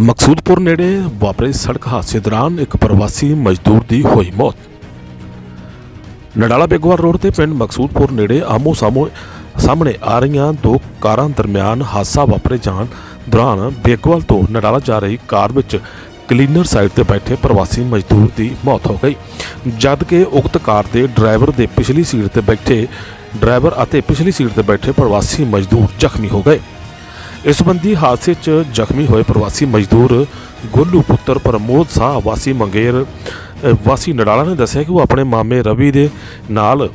ਮਕਸੂਦਪੁਰ ਨੇੜੇ ਵਾਪਰੇ ਸੜਕ ਹਾਦਸੇ ਦੌਰਾਨ ਇੱਕ ਪ੍ਰਵਾਸੀ ਮਜ਼ਦੂਰ ਦੀ ਹੋਈ ਮੌਤ। ਨਡਾਲਾ ਬੇਗਵਾਲ ਰੋਡ ਤੇ ਪਿੰਡ ਮਕਸੂਦਪੁਰ ਨੇੜੇ ਆਮੋ ਸਾਮੋ ਸਾਹਮਣੇ ਆ ਰਹੀਆਂ ਦੋ ਕਾਰਾਂ ਦਰਮਿਆਨ ਹਾਦਸਾ ਵਾਪਰੇ ਜਾਣ ਦੌਰਾਨ ਬੇਗਵਾਲ ਤੋਂ ਨਡਾਲਾ ਜਾ ਰਹੀ ਕਾਰ ਵਿੱਚ ਕਲੀਨਰ ਸਾਈਡ ਤੇ ਬੈਠੇ ਪ੍ਰਵਾਸੀ ਮਜ਼ਦੂਰ ਦੀ ਮੌਤ ਹੋ ਗਈ। ਜਦ ਕਿ ਉਕਤ ਕਾਰ ਦੇ ਡਰਾਈਵਰ ਦੇ ਪਿਛਲੀ ਸੀਟ ਤੇ ਬੈਠੇ ਡਰਾਈਵਰ ਅਤੇ ਪਿਛਲੀ ਸੀਟ ਤੇ ਬੈਠੇ ਪ੍ਰਵਾਸੀ ਮਜ਼ਦੂਰ ਜ਼ਖਮੀ ਹੋ ਗਏ। ਇਸ ਸੰਬੰਧੀ ਹਾਦਸੇ 'ਚ ਜ਼ਖਮੀ ਹੋਏ ਪ੍ਰਵਾਸੀ ਮਜ਼ਦੂਰ ਗੋਲੂ ਪੁੱਤਰ ਪ੍ਰਮੋਦ ਸਾਹ ਵਾਸੀ ਮੰਗੇਰ ਵਾਸੀ ਨਡਾਲਾ ਨੇ ਦੱਸਿਆ ਕਿ ਉਹ ਆਪਣੇ ਮਾਮੇ ਰਵੀ ਦੇ ਨਾਲ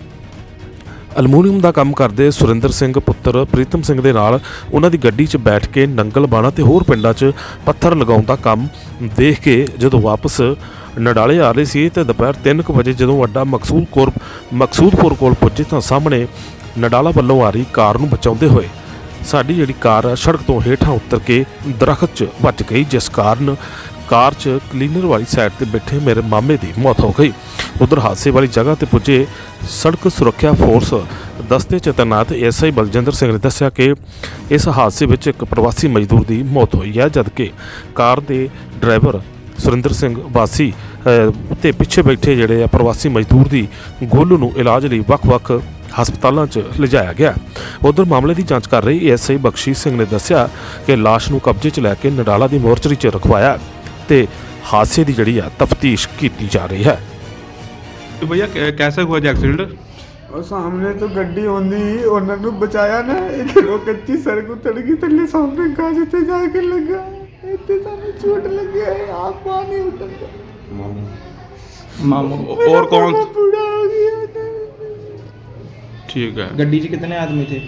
ਅਲਮੂਨੀਅਮ ਦਾ ਕੰਮ ਕਰਦੇ ਸੁਰਿੰਦਰ ਸਿੰਘ ਪੁੱਤਰ ਪ੍ਰੀਤਮ ਸਿੰਘ ਦੇ ਨਾਲ ਉਹਨਾਂ ਦੀ ਗੱਡੀ 'ਚ ਬੈਠ ਕੇ ਨੰਗਲ ਬਾਣਾ ਤੇ ਹੋਰ ਪਿੰਡਾਂ 'ਚ ਪੱਥਰ ਲਗਾਉਣ ਦਾ ਕੰਮ ਦੇਖ ਕੇ ਜਦੋਂ ਵਾਪਸ ਨਡਾਲੇ ਆ ਰਹੇ ਸੀ ਤੇ ਦੁਪਹਿਰ 3:00 ਵਜੇ ਜਦੋਂ ਅੱਡਾ ਮਕਸੂਦਪੁਰ ਮਕਸੂਦਪੁਰ ਕੋਲ ਪੁੱਜੇ ਤਾਂ ਸਾਹਮਣੇ ਨਡਾਲਾ ਵੱਲੋਂ ਆ ਰਹੀ ਕਾਰ ਨੂੰ ਬਚਾਉਂਦੇ ਹੋਏ ਸਾਡੀ ਜਿਹੜੀ ਕਾਰ ਆ, ਸੜਕ ਤੋਂ ਹੇਠਾਂ ਉਤਰ ਕੇ ਦਰਖਤ 'ਚ ਵੱਜ ਗਈ, ਜਿਸ ਕਾਰਨ ਕਾਰ 'ਚ ਕਲੀਨਰ ਵਾਲੀ ਸਾਈਡ ਤੇ ਬੈਠੇ ਮੇਰੇ ਮਾਮੇ ਦੀ ਮੌਤ ਹੋ ਗਈ। ਉਧਰ ਹਾਦਸੇ ਵਾਲੀ ਜਗ੍ਹਾ ਤੇ ਪੁੱਜੇ ਸੜਕ ਸੁਰੱਖਿਆ ਫੋਰਸ ਦਸਤੇ 'ਚ ਤੈਨਾਤ ਐਸਆਈ ਬਲਜਿੰਦਰ ਸਿੰਘ ਨੇ ਦੱਸਿਆ ਕਿ ਇਸ ਹਾਦਸੇ ਵਿੱਚ ਇੱਕ ਪ੍ਰਵਾਸੀ ਮਜ਼ਦੂਰ ਦੀ ਮੌਤ ਹੋਈ ਹੈ, ਜਦਕਿ ਕਾਰ ਦੇ ਡਰਾਈਵਰ ਸੁਰਿੰਦਰ ਸਿੰਘ ਵਾਸੀ ਤੇ ਪਿੱਛੇ ਬੈਠੇ ਜਿਹੜੇ ਆ ਪ੍ਰਵਾਸੀ ਮਜ਼ਦੂਰ ਦੀ ਗੋਲੂ ਨੂੰ ਇਲਾਜ ਲਈ ਵੱਖ-ਵੱਖ ਹਸਪਤਾਲਾਂ 'ਚ ਲਿਜਾਇਆ ਗਿਆ ਉਧਰ ਮਾਮਲੇ ਦੀ ਜਾਂਚ ਕਰ ਰਹੀ ਐਸਆਈ ਬਖਸ਼ੀਸ਼ ਸਿੰਘ ਨੇ ਦੱਸਿਆ ਕਿ ਲਾਸ਼ ਨੂੰ ਕਬਜ਼ੇ 'ਚ ਲੈ ਕੇ ਨਡਾਲਾ ਦੀ ਮੋਰਚਰੀ 'ਚ ਰਖਵਾਇਆ ਤੇ ਹਾਦਸੇ ਦੀ ਜਿਹੜੀ ਆ ਤਫਤੀਸ਼ ਕੀਤੀ ਜਾ ਰਹੀ ਹੈ तो भैया कै- कैसे हुआ जी एक्सीडेंट ਉਹ ਸਾਹਮਣੇ ਤੋਂ ਗੱਡੀ ਆਉਂਦੀ ਸੀ, ਉਹਨਾਂ ਨੂੰ ਬਚਾਇਆ ਨਾ ਇਧਰੋਂ ਕੱਚੀ ਸੜਕ ਉਤਰ ਗਈ ਥੱਲੇ ਸਾਹਮਣੇ ਗਾਜ ਤੇ ਜਾ ਕੇ ਲੱਗਾ ਇੱਥੇ ਸਾਨੂੰ ਚੋਟ ਲੱਗਿਆ ਹੈ ਆਪ ਪਾਣੀ ਉਤਰ मामू और कौन ਪੂਰਾ ਹੋ ਗਿਆ ठीक है ਗੱਡੀ 'ਚ ਕਿਤਨੇ ਆਦਮੀ थे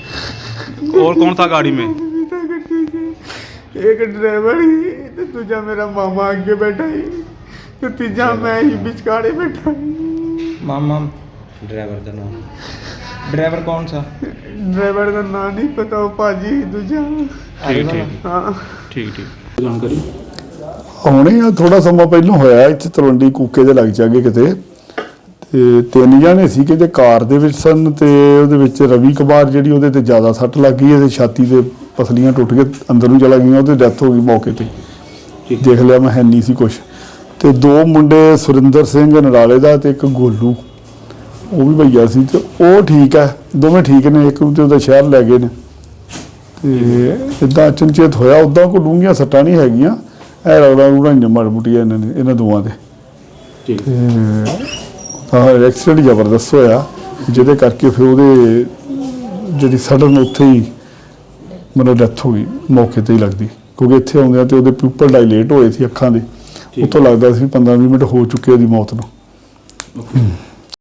और कौन था गाड़ी में ਵੀ ਤਾਂ ਗੱਡੀ 'ਚ ਇੱਕ ਡਰਾਈਵਰ ਹੀ ਤੇ ਦੂਜਾ ਮੇਰਾ ਮਾਮਾ ਅੱਗੇ ਬੈਠਾ ਹੀ ਤੇ ਤੀਜਾ ਮੈਂ ਹੀ ਵਿਚਕਾਰੇ ਬੈਠਾ ਸੀ ਮਾਮਾ ਡਰਾਈਵਰ ਦਾ ਨਾਮ ਡਰਾਈਵਰ ਕੌਣ ਸਾ ਡਰਾਈਵਰ ਦਾ ਨਾਂ ਨਹੀਂ ਪਤਾ ਉਹ ਭਾਜੀ ਦੂਜਾ ठीक ठीक ਹਾਂ ठीक ठीक ਹੁਣੇ ਆ ਥੋੜਾ ਸਮਾਂ ਪਹਿਲਾਂ ਹੋਇਆ ਇੱਥੇ ਤਲਵੰਡੀ ਕੂਕੇ ਦੇ ਲੱਗ ਜਾਗੇ ਕਿਤੇ ਤੇ ਤਿੰਨ ਜਣੇ ਸੀ ਕਿ ਜੇ ਕਾਰ ਦੇ ਵਿੱਚ ਸਨ ਤੇ ਉਹਦੇ ਵਿੱਚ ਰਵੀ ਕੁਮਾਰ ਜਿਹੜੀ ਉਹਦੇ ਤੇ ਜ਼ਿਆਦਾ ਸੱਟ ਲੱਗ ਗਈ ਇਹਦੇ ਛਾਤੀ ਦੇ ਪਸਲੀਆਂ ਟੁੱਟ ਕੇ ਅੰਦਰ ਨੂੰ ਚਲਾ ਗਈਆਂ ਉਹਦੀ ਡੈਥ ਹੋ ਗਈ ਮੌਕੇ ਤੇ। ਦੇਖ ਲਿਆ ਮੈਂ ਹੈ ਨਹੀਂ ਸੀ ਕੁਛ। ਤੇ ਦੋ ਮੁੰਡੇ ਸੁਰਿੰਦਰ ਸਿੰਘ ਨਰਾਲੇ ਦਾ ਤੇ ਇੱਕ ਗੋਲੂ। ਉਹ ਵੀ ਭਈਆ ਸੀ ਤੇ ਉਹ ਠੀਕ ਹੈ ਦੋਵੇਂ ਠੀਕ ਨੇ ਇੱਕ ਤੇ ਉਹਦਾ ਸ਼ਹਿਰ ਲੈ ਗਏ ਨੇ। ਤੇ ਇਦਾਂ ਅਚਨਚੇਤ ਹੋਇਆ ਉਦਾਂ ਕੋ ਡੂੰਘੀਆਂ ਸੱਟਾਂ ਨਹੀਂ ਹੈਗੀਆਂ। ਇਹ ਰਗੜਾ ਰੂੜਾ ਹੀ ਮਾੜ ਮੁੱਟੀਆਂ ਇਹਨਾਂ ਨੇ ਇਹਨਾਂ ਦੋਵਾਂ ਦੇ। ठीक ਤਾਂ ਐਕਸੀਡੈਂਟ ਜ਼ਬਰਦਸਤ ਹੋਇਆ। ਜਿਹਦੇ ਕਰਕੇ ਫਿਰ ਉਹਦੇ ਜਿਹੜੀ ਸਡਨ ਉੱਥੇ ਹੀ ਮਤਲਬ ਡੈਥ ਹੋ ਗਈ ਮੌਕੇ ਤੇ ਹੀ ਲੱਗਦੀ। ਕਿਉਂਕਿ ਇੱਥੇ ਆਉਂਦਿਆਂ ਤੇ ਉਹਦੇ ਪਿਊਪਲ ਡਾਇਲੇਟ ਹੋਏ ਸੀ ਅੱਖਾਂ ਦੇ। ਉੱਥੋਂ ਲੱਗਦਾ ਸੀ 15-20 ਮਿੰਟ ਹੋ ਚੁੱਕੇ ਉਹਦੀ ਮੌਤ ਨੂੰ।